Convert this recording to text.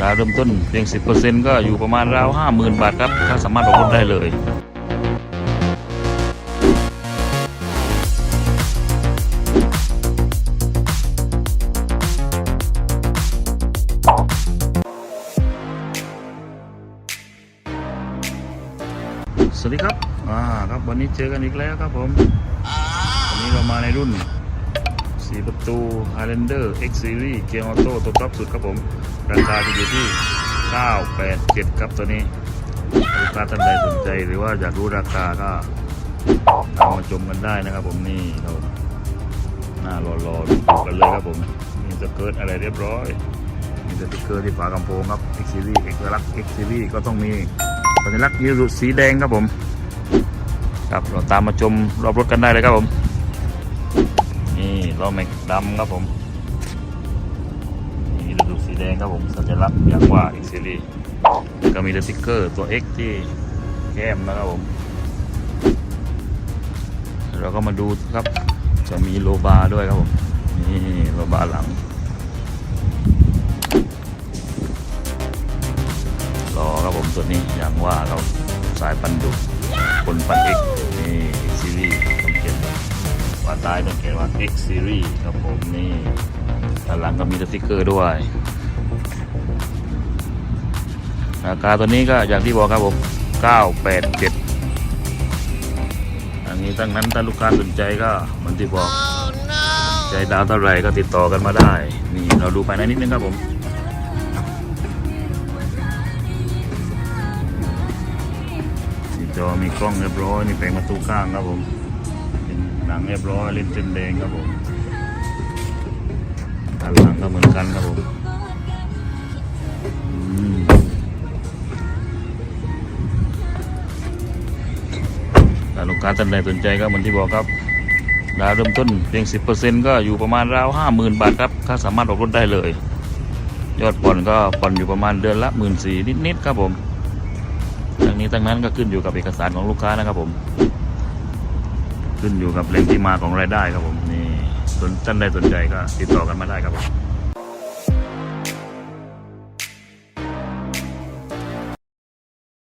ดาวเริ่มต้นเพียง 10%ก็อยู่ประมาณราว 50,000 บาทครับ ถ้าสามารถออกรถได้เลยสวัสดีครับ อ่า ครับ วันนี้เจอกันอีกแล้วครับผม วันนี้เรามาในรุ่น 4 ประตู Highlander X Series เกียร์ออโต้ตัวท็อปสุดครับผม ราคาจะอยู่ที่ 987 ครับตัวนี้ลูกค้าท่านใดสนใจหรือว่าอยากรู้ราคาก็ตามมาชมกันได้นะครับผมนี่เราหน้ารอรอดูกันเลยครับผมมีสเกิร์ตอะไรเรียบร้อยมีสติกเกอร์ที่ฝากระโปรงครับ X Series X ลัก X Series ก็ต้องมีสัญลักษณ์ยีรุสีแดงครับผม ครับเราตามมาชมรอบรถกันได้เลยครับผม นี่ล้อแม็กดำครับผมนี่ดูสีแดงครับผมสัญลักษณ์อย่างว่า X Series ก็มีสติ๊กเกอร์ตัว X ที่แก้มนะครับผมเราก็มาดูครับ จะมีโลบาด้วยครับผมนี่โลบาหลังรอครับผมตัวนี้อย่างว่าเราสายปันดุคนปัน X นี่ X าใต้ต้องเขียนว่า X Series ครับผมนี่ด้านหลังก็มีสติ๊กเกอร์ด้วย ราคาตัวนี้ก็อย่างที่บอกครับผม 987 อันนี้ตั้งนั้นถ้าลูกค้าสนใจก็เหมันที่บอกใจดาวเท่าไหร่ก็ติดต่อกันมาได้ นี่เราดูภายในนิดนึงครับผมสีจอมีกล้องเรียบร้อยมีแผงประตูข้างครับผม หนังเรียบร้อยเลนเต็มแดงครับผมด้านหลังก็เหมือนกันครับผมอืมถ้าลูกค้าท่านใดสนใจก็เหมือนที่บอกครับดาวเริ่มต้นเพียง 10%ก็อยู่ประมาณราว 50,000 บาทครับถ้าสามารถออกรถได้เลย ยอดผ่อนก็ผ่อนอยู่ประมาณเดือนละ1 4ื่นนิดๆครับผมทั้งนี้ทั้งนั้นก็ขึ้นอยู่กับเอกสารของลูกค้านะครับผม ขึ้นอยู่กับแหล่งที่มาของรายได้ครับผมนี่สนท่านใดสนใจก็ติดต่อกันมาได้ครับผม